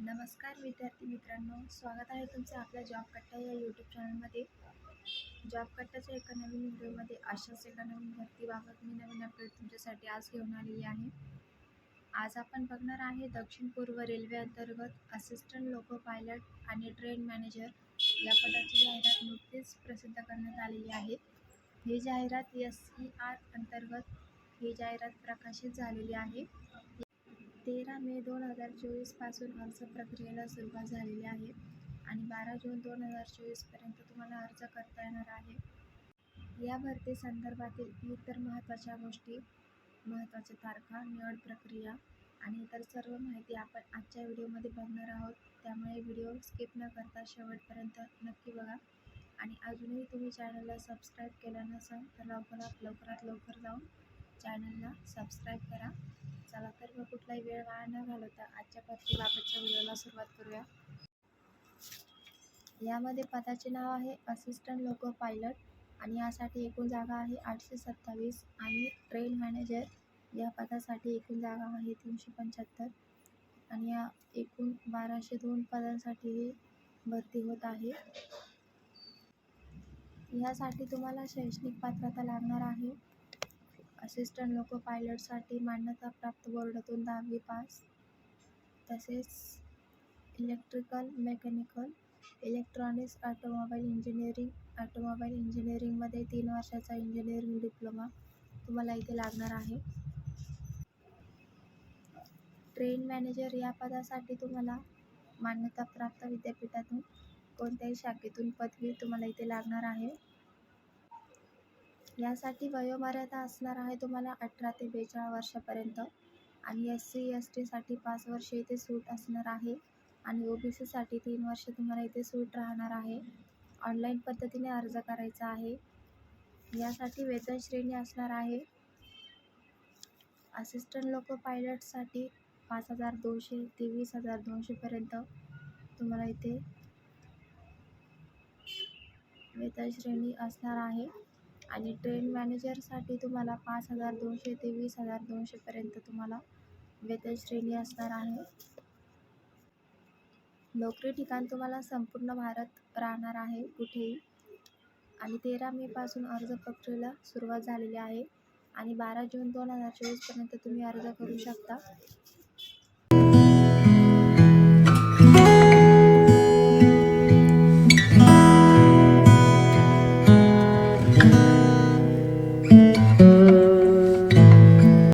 नमस्कार विद्यार्थी मित्रांनो स्वागत आहे तुमचं आपल्या जॉब कट्टा या यूट्यूब चॅनलमध्ये जॉब कट्टाच्या एका नवीन व्हिडिओमध्ये अशाच एका नवीन भरतीबाबत मी नवीन अपडेट तुमच्यासाठी आज घेऊन आलेली आहे. आज आपण बघणार आहे दक्षिण पूर्व रेल्वे अंतर्गत असिस्टंट लोको पायलट आणि ट्रेन मॅनेजर या पदाची जाहिरात नुकतीच प्रसिद्ध करण्यात आलेली आहे. ही जाहिरात एस ई आर अंतर्गत ही जाहिरात प्रकाशित झालेली आहे. तेरा मे दोन हजार चोवीसपासून अर्ज प्रक्रियेला सुरुवात झालेली आहे आणि बारा जून दोन हजार चोवीसपर्यंत तुम्हाला अर्ज करता येणार आहे. या भरती संदर्भातील इतर महत्त्वाच्या गोष्टी महत्त्वाच्या तारखा निवड प्रक्रिया आणि इतर सर्व माहिती आपण आजच्या व्हिडिओमध्ये बघणार आहोत. त्यामुळे व्हिडिओ स्किप न करता शेवटपर्यंत नक्की बघा. आणि अजूनही तुम्ही चॅनलला सबस्क्राईब केलं नसाल तर लवकरात लवकरात लवकर जाऊन चॅनलला सबस्क्राईब करा. चला तर मग कुठलाही वेळ वाया न घालवता आजच्या भरतीबाबतच्या व्हिडिओला सुरुवात करूया. यामध्ये पदाचे नाव आहे असिस्टंट लोको पायलट आणि यासाठी एकूण जागा आहे आठशे सत्तावीस आणि ट्रेन मॅनेजर या पदासाठी एकूण जागा आहे तीनशे पंच्याहत्तर आणि या एकूण बाराशे दोन पदांसाठी ही भरती होत आहे. यासाठी तुम्हाला शैक्षणिक पात्रता लागणार आहे. असिस्टंट लोको पायलटसाठी मान्यताप्राप्त बोर्डातून दहावी पास तसेच electrical mechanical electronics automobile engineering automobile इंजिनिअरिंगमध्ये तीन वर्षाचा इंजिनिअरिंग डिप्लोमा तुम्हाला इथे लागणार आहे. ट्रेन मॅनेजर या पदासाठी तुम्हाला मान्यताप्राप्त विद्यापीठातून कोणत्याही शाखेतून पदवी तुम्हाला इथे लागणार आहे. यासाठी वयोमर्यादा असणार आहे तुम्हाला अठरा ते बेचाळीस वर्षापर्यंत. आणि एस सी एस टीसाठी पाच वर्ष इथे सूट असणार आहे. आणि ओ बी सीसाठी तीन वर्ष तुम्हाला इथे सूट राहणार आहे. ऑनलाईन पद्धतीने अर्ज करायचा आहे. यासाठी वेतन श्रेणी असणार आहे. असिस्टंट लोको पायलटसाठी पाच हजार दोनशे ते वीस हजार दोनशेपर्यंत तुम्हाला इथे वेतन श्रेणी असणार आहे. आणि ट्रेन मॅनेजरसाठी तुम्हाला पाच हजार दोनशे ते वीस हजार दोनशेपर्यंत तुम्हाला वेतन श्रेणी असणार आहे. नोकरी ठिकाण तुम्हाला संपूर्ण भारत राहणार आहे कुठेही. आणि तेरा मेपासून अर्ज प्रक्रियेला सुरुवात झालेली आहे. आणि बारा जून दोन हजार चोवीसपर्यंत तुम्ही अर्ज करू शकता.